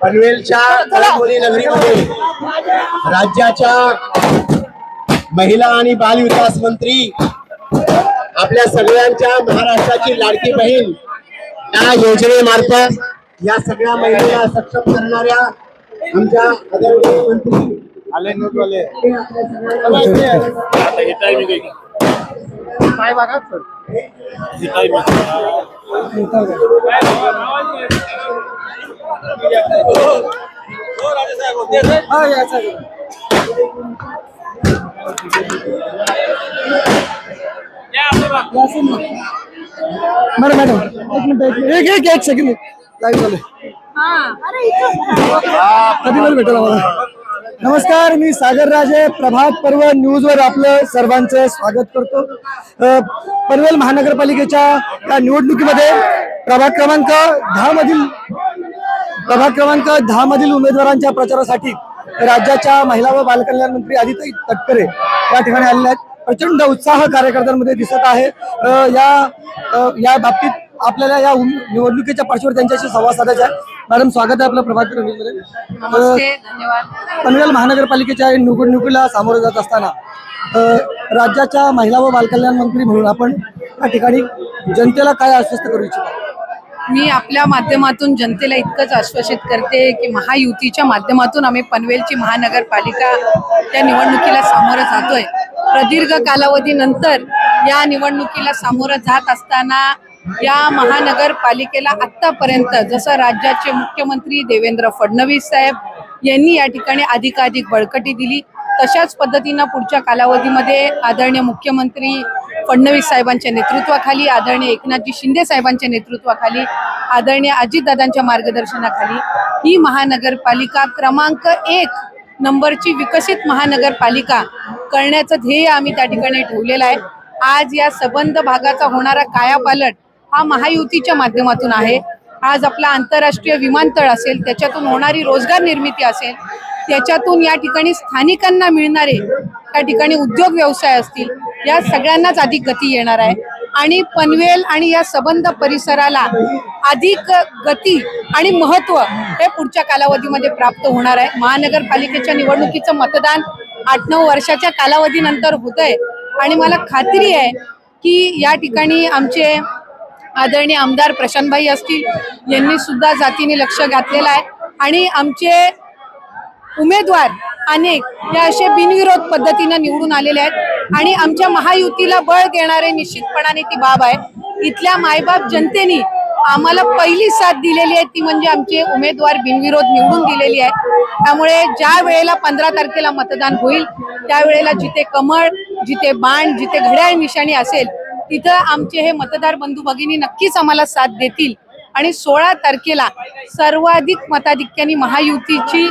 पनवेलच्या कळंबोली नगरीमध्ये राज्याच्या महिला आणि बाल विकास मंत्री आपल्या सगळ्यांच्या महाराष्ट्राची लाडकी बहीण या योजनेमार्फत या सगळ्या महिलेला सक्षम करणाऱ्या आमच्या आदरणीय मंत्री हे काय बघा सर मॅडम मॅडम एक मिनिट एक एक एक सेकंड लाईव्ह झालं. कधी भेटेल आम्हाला? नमस्कार मी सागर राजे प्रभात पर्व न्यूजवर आपलं सर्वांचं स्वागत करतो. पनवेल महानगरपालिकेच्या या निवडणुकीमध्ये प्रभाग क्रमांक दहा मधील प्रभाग क्रमांक दहा मधील उमेदवारांच्या प्रचारासाठी राज्याच्या महिला व बालकल्याण मंत्री आदिताई तटकरे या ठिकाणी आलेल्या आहेत. प्रचंड उत्साह कार्यकर्त्यांमध्ये दिसत आहे. या या बाबतीत आपल्याला या निवडणुकीच्या पार्श्ववर त्यांच्याशी संवाद साधायचा आहे. मॅडम स्वागत आहे आपलं प्रभात धन्यवाद. पनवेल महानगरपालिकेच्या निवडणुकीला सामोरं जात असताना राज्याच्या महिला व बालकल्याण मंत्री म्हणून आपण या ठिकाणी जनतेला काय आश्वस्त करू इच्छिता? मी आपल्या माध्यमातून जनतेला इतकंच आश्वासित करते की महायुतीच्या माध्यमातून आम्ही पनवेलची महानगरपालिका त्या निवडणुकीला सामोरं जातोय. प्रदीर्घ कालावधीनंतर या निवडणुकीला सामोरं जात असताना या महानगरपालिकेला आत्तापर्यंत जसं राज्याचे मुख्यमंत्री देवेंद्र फडणवीस साहेब यांनी या ठिकाणी अधिकाधिक बळकटी दिली तशाच पद्धतीनं पुढच्या कालावधीमध्ये आदरणीय मुख्यमंत्री फडणवीस साहेबांच्या नेतृत्वाखाली आदरणीय एकनाथजी शिंदे साहेबांच्या नेतृत्वाखाली आदरणीय अजितदादांच्या मार्गदर्शनाखाली ही महानगरपालिका क्रमांक एक नंबरची विकसित महानगरपालिका करण्याचं ध्येय आम्ही त्या ठिकाणी ठेवलेलं आहे. आज या सबंध भागाचा होणारा कायापालट हा महायुतीच्या माध्यमातून आहे. आज आपला आंतरराष्ट्रीय विमानतळ असेल त्याच्यातून होणारी रोजगार निर्मिती असेल त्याच्यातून या ठिकाणी स्थानिकांना मिळणारे त्या ठिकाणी उद्योग व्यवसाय असतील या सगळ्यांनाच अधिक गती येणार आहे. आणि पनवेल आणि या सबंध परिसराला अधिक गती आणि महत्त्व हे पुढच्या कालावधीमध्ये प्राप्त होणार आहे. महानगरपालिकेच्या निवडणुकीचं मतदान आठ नऊ वर्षाच्या कालावधीनंतर होत आहे आणि मला खात्री आहे की या ठिकाणी आमचे आदरणीय आमदार प्रशांतभाई असतील यांनी सुद्धा जातीने लक्ष घातलेलं आहे. आणि आमचे उमेदवार अनेक हे असे बिनविरोध पद्धतीनं निवडून आलेले आहेत. आणि आमच्या महायुतीला बळ देणारे निश्चितपणाने ती बाब आहे. इथल्या मायबाप जनतेने आम्हाला पहिली साथ दिलेली आहे ती म्हणजे आमचे उमेदवार बिनविरोध निवडून दिलेली आहे. त्यामुळे ज्या वेळेला पंधरा तारखेला मतदान होईल त्यावेळेला जिथे कमळ जिथे बाण जिथे घड्याळ निशाणी असेल तिथं आमचे हे मतदार बंधू भगिनी नक्कीच आम्हाला साथ देतील. आणि सोळा तारखेला सर्वाधिक मताधिक्याने महायुतीची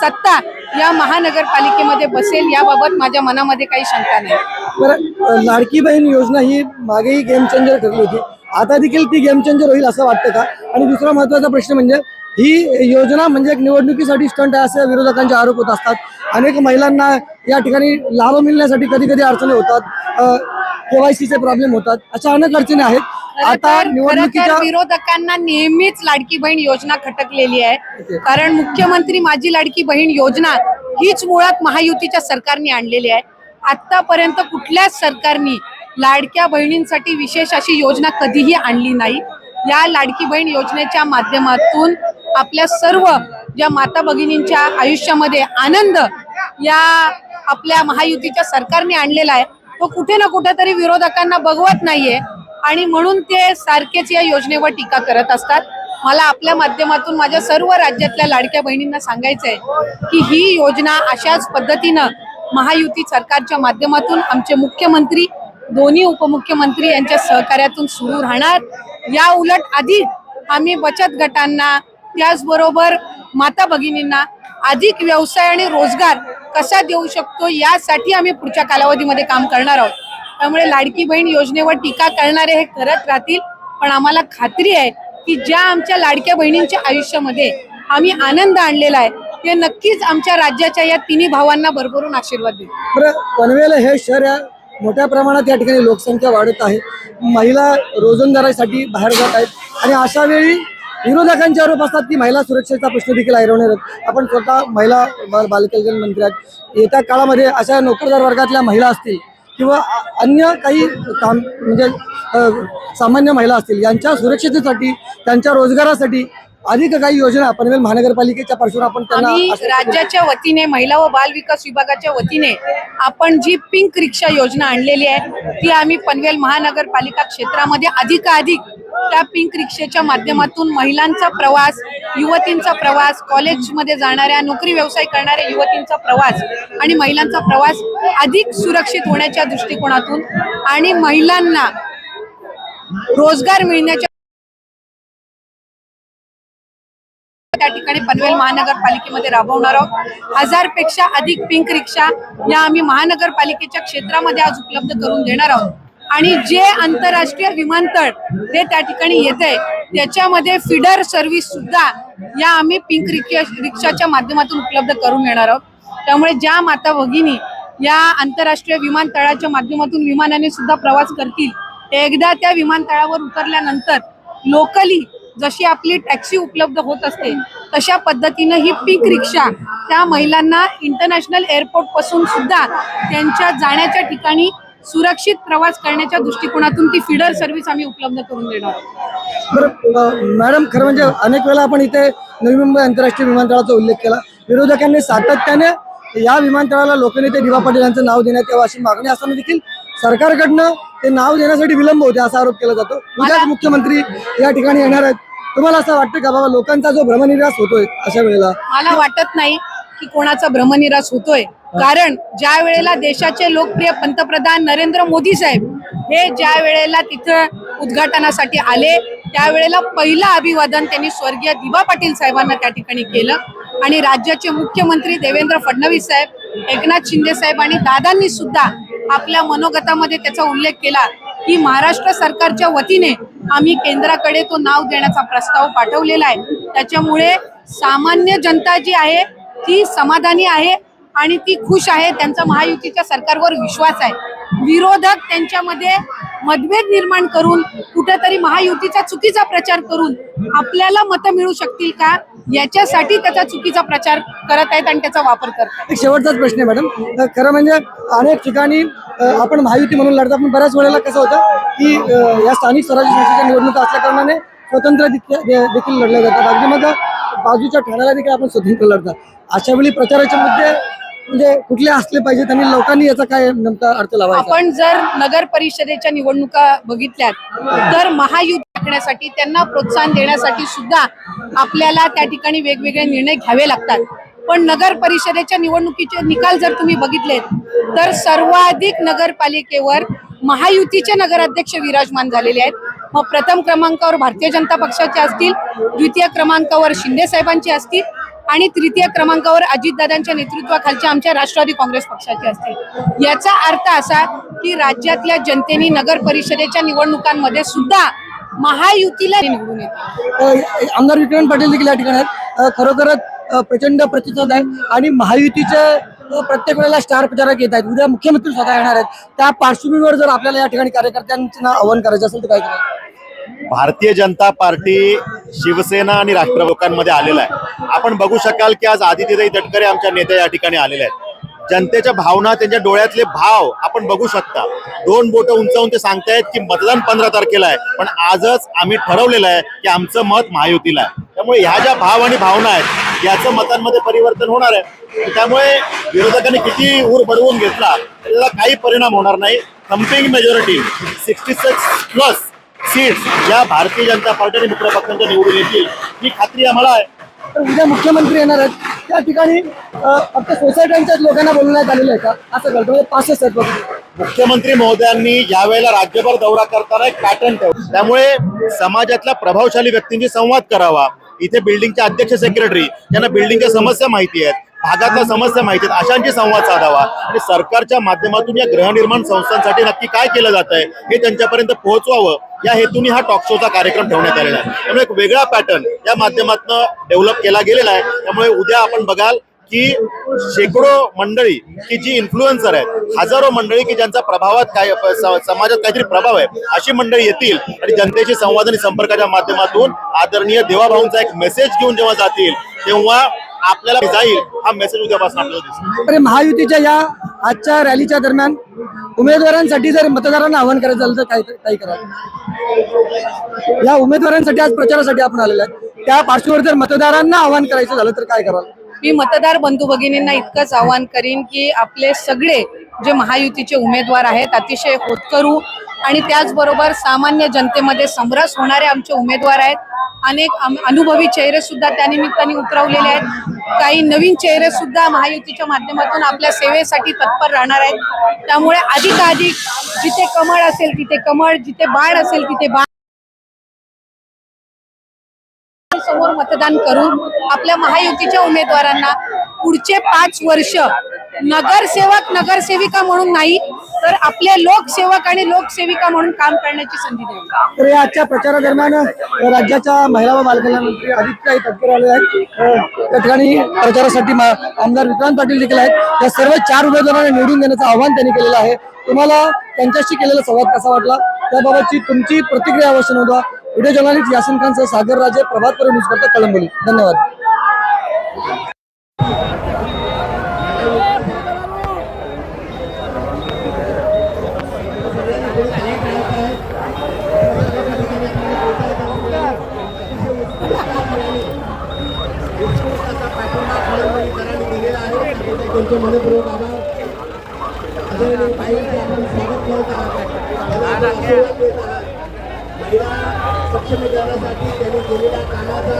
सत्ता या महानगरपालिकेमध्ये बसेल याबाबत माझ्या मनामध्ये काही शंका नाही. बरं लाडकी बहीण योजना ही मागेही गेम चेंजर ठरली होती. आता देखील ती गेम चेंजर होईल असं वाटतं का? आणि दुसरा महत्त्वाचा प्रश्न म्हणजे ही योजना म्हणजे एक निवडणुकीसाठी स्टंट आहे असे विरोधकांचे आरोप होत असतात. अनेक महिलांना या ठिकाणी लाभ मिळण्यासाठी कधी कधी अडचणी होतात. केवायसीचे प्रॉब्लेम होतात. अशा अनेक अडचणी आहेत. आता निवडणुकीच्या विरोधकांना नेहमीच लाडकी बहीण योजना खटकलेली आहे. कारण मुख्यमंत्री माझी लाडकी बहीण योजना हीच मुळात महायुतीच्या सरकारने आणलेली आहे. आतापर्यंत कुठल्याच सरकारने लाडक्या बहिणींसाठी विशेष अशी योजना कधीही आणली नाही. या लाडकी बहीण योजनेच्या माध्यमातून आपल्या सर्व ज्या माता भगिनींच्या आयुष्यामध्ये आनंद या आपल्या महायुतीच्या सरकारने आणलेला आहे. तो कुठे ना कुठेतरी विरोधकांना बघवत नाहीये. आणि म्हणून ते सारखेच या योजनेवर टीका करत असतात. मला आपल्या माध्यमातून माझ्या सर्व राज्यातल्या लाडक्या बहिणींना सांगायचं आहे की ही योजना अशाच पद्धतीनं महायुती सरकारच्या माध्यमातून आमचे मुख्यमंत्री दोन्ही उपमुख्यमंत्री यांच्या सहकार्यातून सुरू राहणार. या उलट आधी आम्ही बचत गटांना त्याचबरोबर माता भगिनींना अधिक व्यवसाय आणि रोजगार कसा देऊ शकतो यासाठी आम्ही पुढच्या कालावधीमध्ये काम करणार आहोत. त्यामुळे लाडकी बहीण योजनेवर टीका करणारे हे करत राहतील. पण आम्हाला खात्री आहे की ज्या आमच्या लाडक्या बहिणींच्या आयुष्यामध्ये आम्ही आनंद आणलेला आहे ते नक्कीच आमच्या राज्याच्या या तिन्ही भावांना भरभरून आशीर्वाद देईल बरं पनवेल हे शहर मोठ्या प्रमाणात या ठिकाणी लोकसंख्या वाढत आहे. महिला रोजंदारीसाठी बाहेर जात आहेत. आणि अशा वेळी विरोधकांचे आरोप असतात की महिला सुरक्षेचा प्रश्न देखील ऐरवणार आपण स्वतः महिला बालकल्याण मंत्री आहेत. येत्या काळामध्ये अशा नोकरदार वर्गातल्या महिला असतील किंवा अन्य काही काम म्हणजे सामान्य महिला असतील यांच्या सुरक्षितेसाठी त्यांच्या रोजगारासाठी अधिक काही योजना पनवेल महानगरपालिकेच्या पार्श्ववर आपण त्यांना राज्याच्या वतीने महिला व बाल विकास विभागाच्या वतीने आपण जी पिंक रिक्षा योजना आणलेली आहे ती आम्ही पनवेल महानगरपालिका क्षेत्रामध्ये अधिकाधिक त्या पिंक रिक्षेच्या माध्यमातून महिलांचा प्रवास युवतींचा प्रवास कॉलेजमध्ये जाणाऱ्या नोकरी व्यवसाय करणाऱ्या युवतींचा प्रवास आणि महिलांचा प्रवास अधिक सुरक्षित होण्याच्या दृष्टिकोनातून आणि महिलांना रोजगार मिळण्याच्या त्या ठिकाणी पनवेल महानगरपालिकेमध्ये राबवणार आहोत. हजारपेक्षा अधिक पिंक रिक्षा या आम्ही महानगरपालिकेच्या क्षेत्रामध्ये आज उपलब्ध करून देणार आहोत. आणि जे आंतरराष्ट्रीय विमानतळ हे त्या ठिकाणी येते त्याच्यामध्ये फिडर सर्व्हिस सुद्धा या आम्ही पिंक रिक्षा रिक्षाच्या माध्यमातून उपलब्ध करून येणार आहोत. त्यामुळे ज्या माता भगिनी या आंतरराष्ट्रीय विमानतळाच्या माध्यमातून विमानाने सुद्धा प्रवास करतील एकदा त्या विमानतळावर उतरल्यानंतर लोकली जशी आपली टॅक्सी उपलब्ध होत असते तशा पद्धतीनं ही पिक रिक्षा त्या महिलांना इंटरनॅशनल एअरपोर्टपासून सुद्धा त्यांच्या जाण्याच्या ठिकाणी सुरक्षित प्रवास करण्याच्या दृष्टिकोनातून ती फिडर सर्व्हिस आम्ही उपलब्ध करून देणार आहोत. मॅडम खरं म्हणजे अनेक वेळा आपण इथे नवी मुंबई आंतरराष्ट्रीय विमानतळाचा उल्लेख केला. विरोधकांनी सातत्याने या विमानतळाला लोकनेते दिवा पाटील यांचं नाव देण्यात यावं अशी मागणी असताना देखील सरकारकडनं ते नाव देण्यासाठी विलंब होते असा आरोप केला जातो. उद्याच मुख्यमंत्री या ठिकाणी येणार आहेत. तुम्हाला असं वाटतं का बाबा लोकांचा जो भ्रमनिरास होतोय अशा वेळेला? मला वाटत नाही. की कोणाचा भ्रमनिरास होतोय. कारण ज्या वेळेला देशाचे लोकप्रिय पंतप्रधान नरेंद्र मोदी साहेब हे ज्या वेळेला तिथं उद्घाटनासाठी आले त्यावेळेला पहिलं अभिवादन त्यांनी स्वर्गीय दिबा पाटील साहेबांना त्या ठिकाणी केलं. आणि राज्याचे मुख्यमंत्री देवेंद्र फडणवीस साहेब एकनाथ शिंदे साहेब आणि दादांनी सुद्धा आपल्या मनोगतामध्ये त्याचा उल्लेख केला की महाराष्ट्र सरकारच्या वतीने आम्ही केंद्राकडे तो नाव देण्याचा प्रस्ताव पाठवलेला आहे. त्याच्यामुळे सामान्य जनता जी आहे ती समाधानी आहे आणि ती खुश आहे त्यांचा महायुतीच्या सरकारवर विश्वास आहे. विरोधक त्यांच्यामध्ये मतभेद निर्माण करून कुठेतरी महायुतीचा चुकीचा प्रचार करून आपल्याला मतं मिळू शकतील का? याच्यासाठी त्याचा चुकीचा प्रचार करत आहेत आणि त्याचा वापर करत एक शेवटचाच प्रश्न आहे मॅडम अ, खरं म्हणजे अनेक ठिकाणी अ, आपण महायुती म्हणून लढतो पण बऱ्याच वेळेला कसं होतं की अ, या स्थानिक स्वराज्य संस्थेच्या निवडणुका असल्या कारणाने स्वतंत्र देखील लढल्या जातात. अगदी मग बाजूच्या ठाण्याला देखील आपण स्वतंत्र लढतात अशा वेळी प्रचाराचे मुद्दे म्हणजे कुठले असले पाहिजेत आणि लोकांनी याचा काय नेमका अर्थ लावायचा? आपण जर नगर परिषदेच्या निवडणुका बघितल्यात तर महायुती टाकण्यासाठी त्यांना प्रोत्साहन देण्यासाठी सुद्धा आपल्याला त्या ठिकाणी वेगवेगळे निर्णय घ्यावे लागतात. पण नगर परिषदेच्या निवडणुकीचे निकाल जर तुम्ही बघितलेत तर सर्वाधिक नगरपालिकेवर महायुतीचे नगराध्यक्ष विराजमान झालेले आहेत. मग प्रथम क्रमांकावर भारतीय जनता पक्षाचे असतील द्वितीय क्रमांकावर शिंदे साहेबांचे असतील आणि तृतीय क्रमांकावर अजितदादांच्या नेतृत्वाखालच्या आमच्या राष्ट्रवादी काँग्रेस पक्षाचे असतील. याचा अर्थ असा की राज्यातल्या जनतेने नगर परिषदेच्या निवडणुकांमध्ये सुद्धा महायुतीला निवडून येते आमदार विक्रम पाटील देखील या ठिकाणी खरोखरच प्रचंड प्रतिसाद आहे आणि महायुतीच्या प्रत्येक वेळेला स्टार प्रचारक येत आहेत. उद्या मुख्यमंत्री स्वतः येणार आहेत. त्या पार्श्वभूमीवर जर आपल्याला या ठिकाणी कार्यकर्त्यांना आव्हान करायचं असेल तर काय करायचं? भारतीय जनता पार्टी शिवसेना आणि राष्ट्र आलेला आहे. आपण बघू शकाल की आज आदित्यताई तटकरे आमच्या नेत्या या ठिकाणी आलेल्या आहेत. जनतेच्या भावना त्यांच्या डोळ्यातले भाव आपण बघू शकता. दोन बोट उंचावून ते सांगतायत की मतदान पंधरा तारखेला आहे पण आजच आम्ही ठरवलेलं आहे की आमचं मत महायुतीला आहे. त्यामुळे ह्या ज्या भाव आणि भावना आहेत याचं मतांमध्ये परिवर्तन होणार आहे. त्यामुळे विरोधकांनी किती ऊर बडवून घेतला त्याचा काही परिणाम होणार नाही. Thumping majority sixty six plus seats या भारतीय जनता पार्टी आणि मित्र पक्षांच्या निवडून येतील ही खात्री आम्हाला आहे. तर उद्या मुख्यमंत्री येणार आहेत. त्या ठिकाणी फक्त सोसायट्यांच्याच लोकांना बोलवण्यात आलेलं आहे का? असं कळतं. म्हणजे पाचशे आहेत बघ. मुख्यमंत्री महोदयांनी यावेळेला राज्यभर दौरा करताना एक पॅटर्न ठेवला. त्यामुळे समाजातल्या प्रभावशाली व्यक्तींशी संवाद करावा. इथे बिल्डिंगचे अध्यक्ष सेक्रेटरी यांना बिल्डिंगच्या समस्या माहिती आहेत भागातल्या समस्या माहिती आहेत अशांशी संवाद साधावा. आणि सरकारच्या माध्यमातून या गृहनिर्माण संस्थांसाठी नक्की काय केलं जात आहे हे त्यांच्यापर्यंत पोहोचवावं. या हेतूने हा टॉक शोचा कार्यक्रम ठेवण्यात आलेला आहे. त्यामुळे एक वेगळा पॅटर्न या माध्यमातून डेव्हलप केला गेलेला आहे. त्यामुळे उद्या आपण बघाल की शेकडो मंडळी की जी इन्फ्लुएन्सर आहेत हजारो मंडळी की ज्यांचा प्रभावात काय समाजात काहीतरी प्रभाव आहे अशी मंडळी येतील आणि जनतेशी संवाद आणि संपर्काच्या माध्यमातून आदरणीय देवाभाऊंचा एक मेसेज घेऊन जेव्हा जातील तेव्हा आपल्याला जाईल हा मेसेज उद्यापासून आपल्याला दिसेल. तर महायुतीच्या या आजच्या रॅलीच्या दरम्यान उमेदवारांसाठी जर मतदारांना आवाहन करायचं झालं तर काय काय कराल? या उमेदवारांसाठी आज प्रचारासाठी आपण आलेलो आहे त्या पार्श्वभूमीवर जर मतदारांना आवाहन करायचं झालं तर काय कराल? मी मतदार बंधू भगिनींना इतकंच आवाहन करीन की आपले सगळे जे महायुतीचे उमेदवार आहेत अतिशय होतकरू आणि त्याचबरोबर सामान्य जनतेमध्ये समरस होणारे आमचे उमेदवार आहेत. अनेक अनुभवी चेहरे सुद्धा त्या निमित्ताने उतरवलेले आहेत. काही नवीन चेहरे सुद्धा महायुतीच्या माध्यमातून आपल्या सेवेसाठी तत्पर राहणार आहेत. त्यामुळे अधिकाधिक जिथे कमळ असेल तिथे कमळ जिथे बाळ असेल तिथे बाळ समोर मतदान करून आपल्या महायुतीच्या उमेदवारांना पुढचे पाच वर्ष नगरसेवक नगरसेविका म्हणून नाही तर आपले लोकसेवक आणि लोकसेविका म्हणून काम करण्याची संधी तर या आजच्या प्रचारादरम्यान अ, राज्याच्या महिला व बालकल्याण मंत्री आदित्य तटकर आले आहेत. त्या ठिकाणी प्रचारासाठी आमदार विक्रांत पाटील देखील आहेत. या सर्व चार उमेदवारांना निवडून देण्याचं आव्हान त्यांनी केलेलं आहे. तुम्हाला त्यांच्याशी केलेला संवाद कसा वाटला? त्याबाबतची तुमची प्रतिक्रिया अवश्य नोंदवा. व्हिडिओ जर्नलिस्ट यासिन खानसह सागर राजे प्रभात पर्व न्यूज करता कळंबोली. धन्यवाद. केलेल्या कामाचा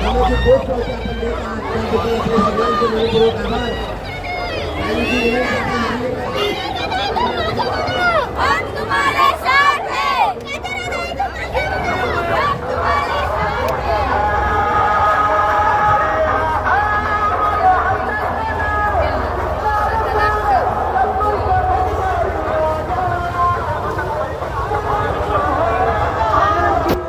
कामाची पोच आपण देत आहात. त्याबद्दल आपल्या सगळ्यांचे मनपूर्वक आभार.